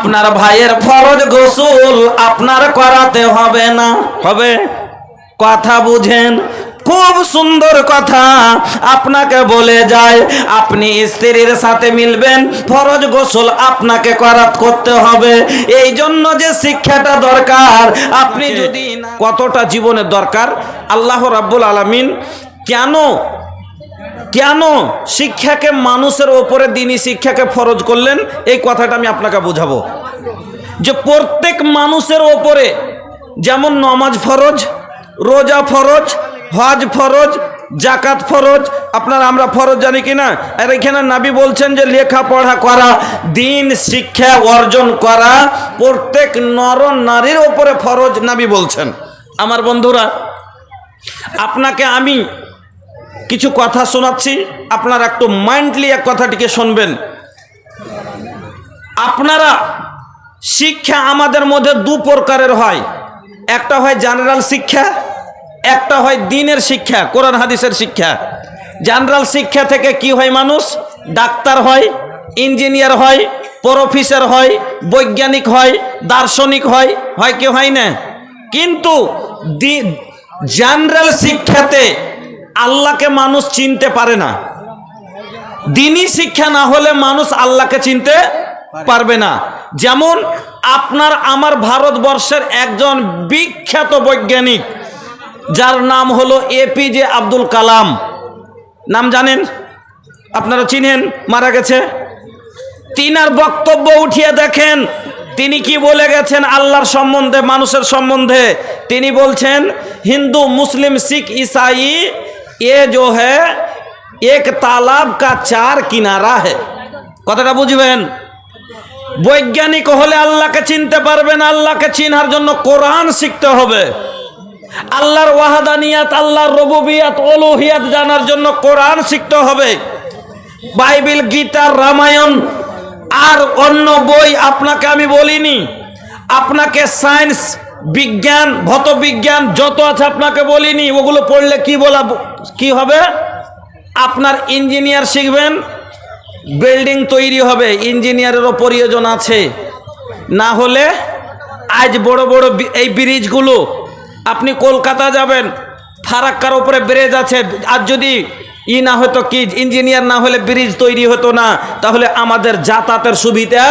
আপনার ভাইয়ের ফরজ গোসল আপনার করাতে হবে না। হবে। কথা বুঝেন খুব সুন্দর কথা। আপনাকে বলে যায় আপনি স্ত্রীর সাথে মিলবেন ফরজ গোসল আপনাকে করাত করতে হবে। এই জন্য যে শিক্ষাটা দরকার আপনি যদি কতটা জীবনের দরকার? আল্লাহ রাব্বুল আলামিন কেন কেন শিক্ষাকে মানুষের ওপরে দিনই শিক্ষাকে ফরজ করলেন? এই কথাটা আমি আপনাকে বোঝাবো। যে প্রত্যেক মানুষের ওপরে যেমন নমাজ ফরজ, রোজা ফরজ, হজ ফরজ জাকাত ফরজ, আপনার আমরা ফরজ জানি কি না? আর এখানে নাবি বলছেন যে লেখাপড়া করা, দিন শিক্ষা অর্জন করা প্রত্যেক নর নারীর ওপরে ফরজ নাবি বলছেন। আমার বন্ধুরা, আপনাকে আমি কিছু কথা শোনাচ্ছি। আপনারা একটু মাইন্ডলি এক কথাটিকে শুনবেন। আপনারা শিক্ষা আমাদের মধ্যে দু প্রকারের হয়। একটা হয় জেনারেল শিক্ষা, একটা হয় দিনের শিক্ষা, কোরআন হাদিসের শিক্ষা। জেনারেল শিক্ষা থেকে কি হয় মানুষ? ডাক্তার হয় ইঞ্জিনিয়ার হয় প্রফেসর হয়, বৈজ্ঞানিক হয়, দার্শনিক হয় হয় কি হয় না? কিন্তু জেনারেল শিক্ষাতে আল্লাহকে মানুষ চিনতে পারে না। দিনই শিক্ষা না হলে মানুষ আল্লাহকে চিনতে পারবে না। যেমন আপনার আমার ভারতবর্ষের একজন বিখ্যাত বৈজ্ঞানিক, যার নাম হলো এপিজে আব্দুল কালাম। নাম জানেন? আপনারা চিনেন? মারা গেছে? তিনি আর বক্তব্য উঠিয়ে দেখেন, তিনি কি বলে গেছেন আল্লাহর সম্বন্ধে, মানুষের সম্বন্ধে? তিনি বলছেন, হিন্দু, মুসলিম, শিখ, ইসাই ये जो है एक तालाब का चार किनारा है কথাটা বুঝবেন বৈজ্ঞানিক হলে আল্লাহকে চিনতে পারবেন আল্লাহকে চিনার জন্য কোরআন শিখতে হবে আল্লাহর ওয়াহাদানিয়াত আল্লাহর রবুবিয়াত অলুহিয়াত জানার জন্য কোরআন শিখতে হবে বাইবেল গীতার রামায়ণ আর অন্য বই আপনাকে আমি বলিনি আপনাকে সায়েন্স বিজ্ঞান ভৌত বিজ্ঞান যত আছে আপনাকে বলিনি ওগুলো পড়লে কি বলা কি হবে? আপনার ইঞ্জিনিয়ার শিখবেন বিল্ডিং তৈরি হবে ইঞ্জিনিয়ারেরও প্রয়োজন আছে। না হলে আজ বড় বড় এই ব্রিজগুলো আপনি কলকাতা যাবেন, ফারাক্কার উপরে ব্রিজ আছে। আর যদি ই না হতো কি ইঞ্জিনিয়ার না হলে ব্রিজ তৈরি হতো না, তাহলে আমাদের যাতায়াতের সুবিধা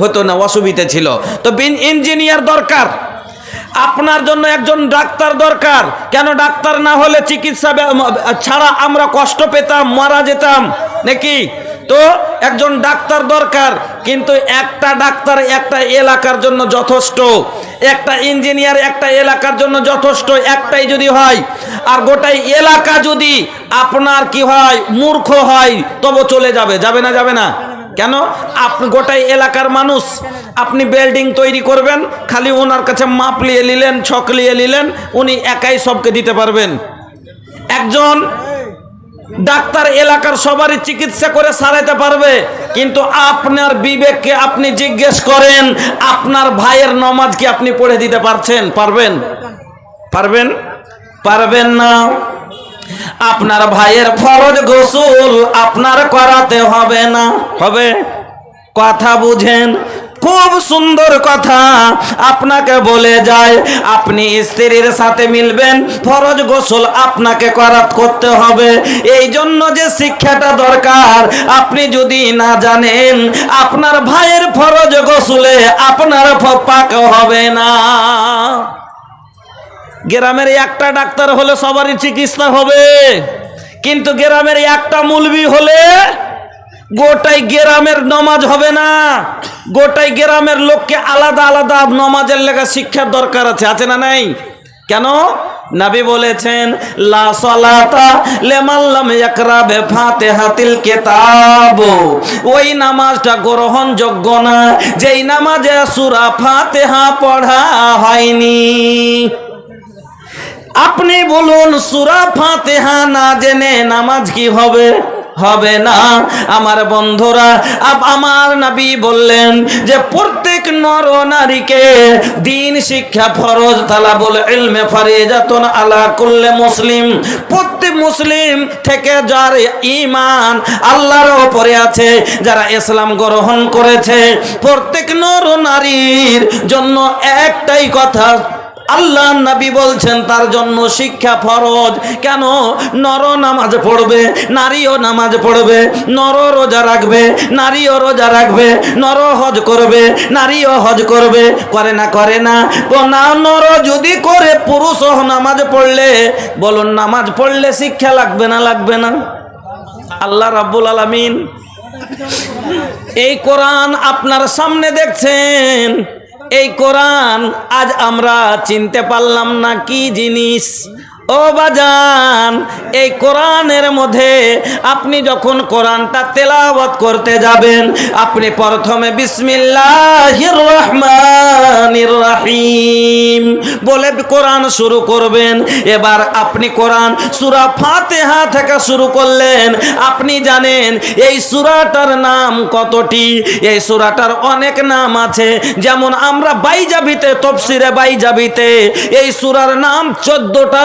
হতো না, অসুবিধা ছিল। তো ইঞ্জিনিয়ার দরকার। আপনার জন্য একজন ডাক্তার দরকার। কেন ডাক্তার না হলে চিকিৎসা ছাড়া আমরা কষ্ট পেতাম, মারা যেতাম, নাকি? তো একজন ডাক্তার দরকার, কিন্তু একটা ডাক্তার একটা এলাকার জন্য যথেষ্ট, একটা ইঞ্জিনিয়ার একটা এলাকার জন্য যথেষ্ট, একটাই যদি হয়। আর গোটাই এলাকা যদি আপনার কি হয়, মূর্খ হয়, তবে চলে যাবে যাবে না যাবে না? কেন? আপনি গোটাই এলাকার মানুষ, আপনি বিল্ডিং তৈরি করবেন, খালি ওনার কাছে মাপ নিয়ে নিলেন, ছক লিয়ে নিলেন, উনি একাই সবকে দিতে পারবেন। একজন ডাক্তার এলাকার সবারই চিকিৎসা করে সারাইতে পারবে, কিন্তু আপনার বিবেককে আপনি জিজ্ঞেস করেন, আপনার ভাইয়ের নমাজ কি আপনি পড়ে দিতে পারছেন? পারবেন? পারবেন? পারবেন না। আপনার ভাইয়ের ফরজ গোসল আপনার করাতে হবে না। হবে? কথা বুঝেন? খুব সুন্দর কথা। আপনাকে বলে যায় আপনি স্ত্রীর সাথে মিলবেন ফরজ গোসল আপনাকে করাত করতে হবে। এই জন্য যে শিক্ষাটা দরকার আপনি যদি না জানেন আপনার ভাইয়ের ফরজ গোসলে আপনার পাক হবে না। গ্রামের একটা ডাক্তার হলে সবারই চিকিৎসা হবে। কিন্তু গ্রামের একটা মুলবি হলে গোটাই গ্রামের নমাজ হবে না। গোটাই গ্রামের লোককে আলাদা আলাদা নমাজের লেখা শিক্ষার দরকার আছে। আছে না নাই? কেন? নাবি বলেছেন, লা সালাতা লিমান লাম ইয়াকরা বে ফাতিহাতিল কিতাব। ওই নামাজটা গ্রহণযোগ্য না। যেই নামাজে সূরা ফাতিহা পড়া হয়নি। আপনি বলুন, সুরা ফাতেহা না জেনে নামাজ কি হবে? হবে না। আমার বন্ধুরা আমার নবী বললেন যে, প্রত্যেক নর নারীকে দিন শিক্ষা ফরজ তালা বলে ইলমে ফারিজাতুন আলা কুল্লে মুসলিম। প্রত্যেক মুসলিম থেকে যার ঈমান আল্লাহর ওপরে আছে, যারা ইসলাম গ্রহণ করেছে, প্রত্যেক নর নারীর জন্য একটাই কথা আল্লাহ নবী বলছেন, তার জন্য শিক্ষা ফরজ। কেন? নর নামাজ পড়বে, নারীও নামাজ পড়বে, নর রোজা রাখবে, নারীও রোজা রাখবে, নর হজ করবে, নারীও হজ করবে, করে না করে না। না নর যদি করে পুরুষও নামাজ পড়লে, বলুন নামাজ পড়লে শিক্ষা লাগবে না লাগবে না? আল্লাহ রাব্বুল আলামিন, এই কোরআন আপনার সামনে দেখছেন। এই কোরআন আজ আমরা চিনতে পারলাম না কি জিনিস? ও বাজান, এই কোরআনের মধ্যে আপনি যখন কোরআনটা তেলাওয়াত করতে যাবেন, আপনি প্রথমে বিসমিল্লাহির রহমানির রহিম বলে কোরআন শুরু করবেন। এবার আপনি কোরআন সূরা ফাতিহা থেকে শুরু করলেন। আপনি জানেন এই সূরাটার নাম কতটি? এই সূরাটার অনেক নাম আছে। যেমন আমরা বাইজাবিতে, তফসিরে বাইজাবিতে এই সূরার নাম চোদ্দটা